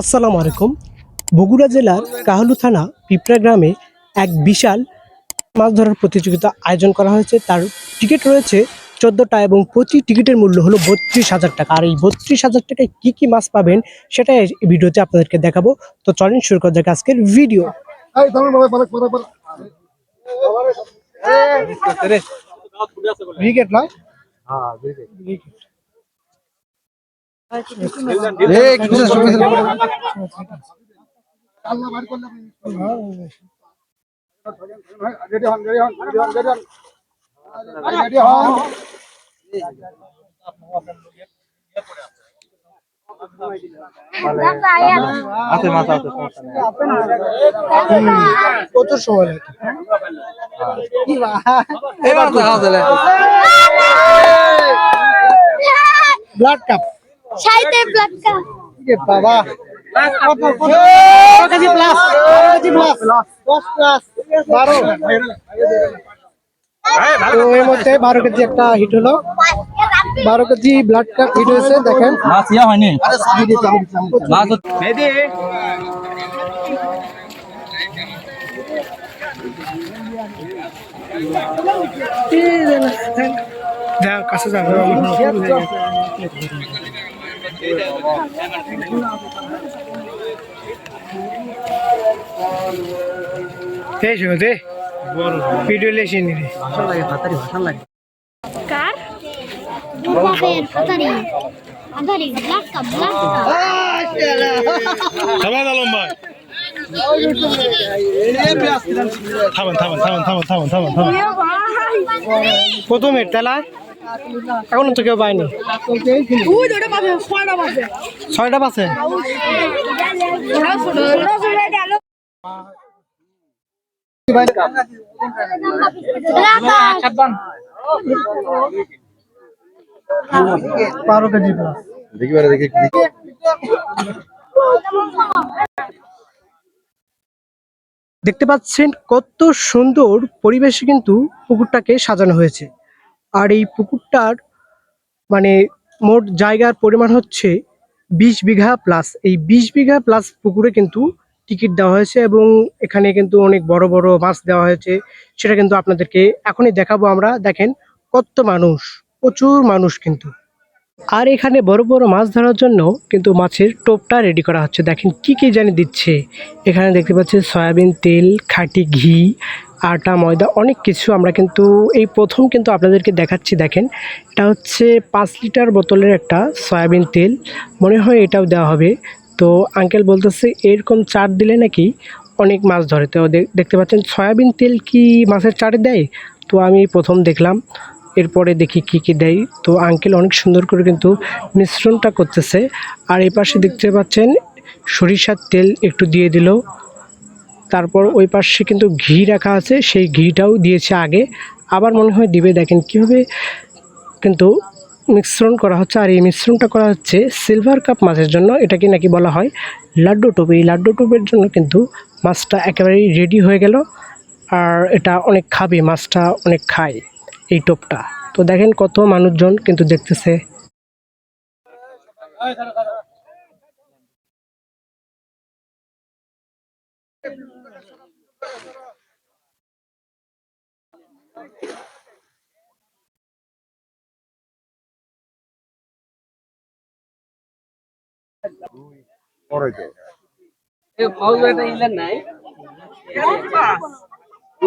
আসসালামু আলাইকুম। বগুড়া জেলার কাহলু থানা পিপড়া গ্রামে এক বিশাল মাছ ধরার প্রতিযোগিতা আয়োজন করা হয়েছে। তার টিকিট রয়েছে চোদ্দোটা এবং প্রতি টিকিটের মূল্য হলো বত্রিশ হাজার টাকা। আর এই বত্রিশ হাজার টাকায় কী কী মাছ পাবেন সেটাই এই ভিডিওতে আপনাদেরকে দেখাবো। তো চলেন শুরু করা যাক আজকের ভিডিও। ক্রিকেট নয়? এই আছে মাছ সময় লাগে। এবার তো ব্লাড কাপ সাইতে প্লাটকা বাবা। দশ প্লাস বারো। কেজি একটা হিট হলো। বারো কেজি ব্লাড কাপ হিট হয়েছে দেখেন। মাছ ইয়া হয়নি। মাছ কাছে যাবে। এই শোনো দে। ভিডিও লেসি নি। রে কার দুপাপের হাতারি হাতারি প্লাটকা প্লাটকা থামান আলম ভাই থামান থামান থামান থামান থামান থামান থামান প্রথমে তেলা এখনও তো কেউ পায়নি। ছয়টা বাসে বারো কেজি প্লাস দেখি বারে দেখি দেখতে পাচ্ছেন কত সুন্দর পরিবেশে কিন্তু পুকুরটাকে সাজানো হয়েছে। আর এই পুকুরটার মানে মোট জায়গার পরিমাণ হচ্ছে বিশ বিঘা প্লাস এই বিশ বিঘা প্লাস পুকুরে কিন্তু টিকিট দেওয়া হয়েছে এবং এখানে কিন্তু অনেক বড় বড় মাছ দেওয়া হয়েছে। সেটা কিন্তু আপনাদেরকে এখনই দেখাবো আমরা। দেখেন কত মানুষ, প্রচুর মানুষ কিন্তু। আর এখানে বড় বড় মাছ ধরার জন্য কিন্তু মাছের টোপটা রেডি করা হচ্ছে। দেখেন কি কি জানি দিচ্ছে। এখানে দেখতে পাচ্ছি সয়াবিন তেল, খাঁটি ঘি, আটা, ময়দা অনেক কিছু আমরা কিন্তু এই প্রথম কিন্তু আপনাদেরকে দেখাচ্ছি। দেখেন, এটা হচ্ছে পাঁচ লিটার বোতলের একটা সয়াবিন তেল। মনে হয় এটাও দেওয়া হবে। তো আঙ্কেল বলতেছে, এরকম চাট দিলে নাকি অনেক মাছ ধরে। তো দেখতে পাচ্ছেন, সয়াবিন তেল কি মাছের চাটে দেয়? তো আমি প্রথম দেখলাম। এরপরে দেখি কি কি দেয়। তো আঙ্কেল অনেক সুন্দর করে কিন্তু মিশ্রণটা করতেছে। আর এই পাশে দেখতে পাচ্ছেন, সরিষার তেল একটু দিয়ে দিল। তারপর ওই পাশে কিন্তু ঘি রাখা আছে, সেই ঘিটাও দিয়েছে আগে। আবার মনে হয় দিবে। দেখেন কীভাবে কিন্তু মিশ্রণ করা হচ্ছে। আর এই মিশ্রণটা করা হচ্ছে সিলভার কাপ মাছের জন্য। এটাকে নাকি বলা হয় লাড্ডু টোপ। এই লাড্ডু টোপের জন্য কিন্তু মাছটা একেবারেই রেডি হয়ে গেল। আর এটা অনেক খাবে, মাছটা অনেক খায়। এই টোপটা। তো দেখেন কত মানুষজন কিন্তু দেখতেছে। তো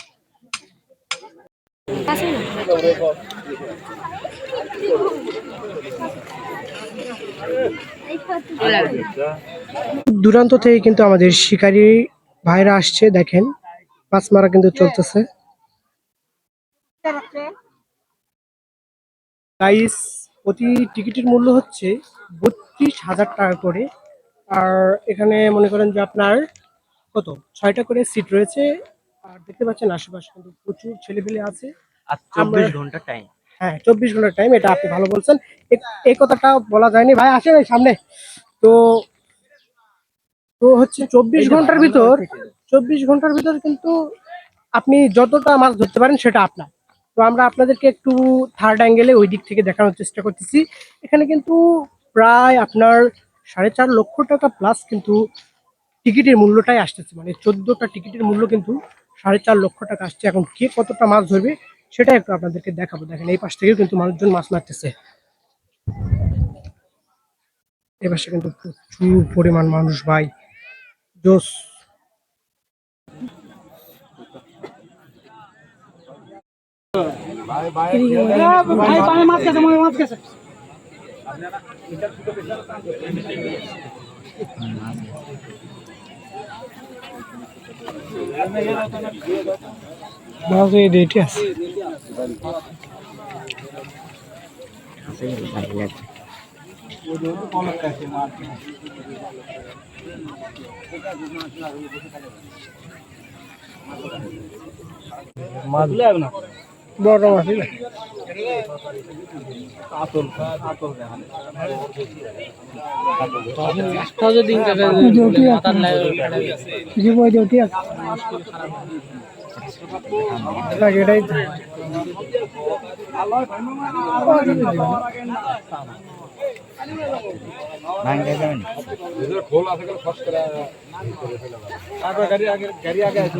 দূরান্ত থেকে কিন্তু আমাদের শিকারী ভাইরা আসছে, দেখেন। মাছ মারা কিন্তু চলতেছে। গাইস প্রতি টিকিটের মূল্য হচ্ছে বত্রিশ হাজার টাকা করে। আর এখানে মনে করেন যে আপনার কত? ছয়টা করে সিট রয়েছে। আর দেখতে পাচ্ছেন আশেপাশে কিন্তু প্রচুর ছেলেপেলে আছে। আর চব্বিশ ঘণ্টা টাইম হ্যাঁ চব্বিশ ঘণ্টার টাইম এটা আপনি ভালো বলছেন। এ- এই কথাটা বলা যায়নি। ভাই আসেন এই সামনে। তো তো হচ্ছে চব্বিশ ঘণ্টার ভিতর চব্বিশ ঘণ্টার ভিতর কিন্তু আপনি যতটা মাছ ধরতে পারেন সেটা আপনার। তো আমরা আপনাদেরকে একটু থার্ড অ্যাঙ্গেলে ওই দিক থেকে দেখানোর চেষ্টা করতেছি। এখানে কিন্তু প্রায় আপনার সাড়ে চার লক্ষ টাকা প্লাস কিন্তু টিকিটের মূল্যটাই আসতেছে। মানে চোদ্দটা টিকিটের মূল্য কিন্তু সাড়ে চার লক্ষ টাকা আসছে। এখন কে কতটা মাছ ধরবে সেটা একটু আপনাদেরকে দেখাবো। দেখেন, এই পাশ থেকেও কিন্তু মানুষজন মাছ মারতেছে। এই পাশে কিন্তু প্রচুর পরিমাণ মানুষ, ভাই। জোস। মাছ এই আছে। বড় মাছ না ফস করে গাড়ি আগে গাড়ি আগে আছে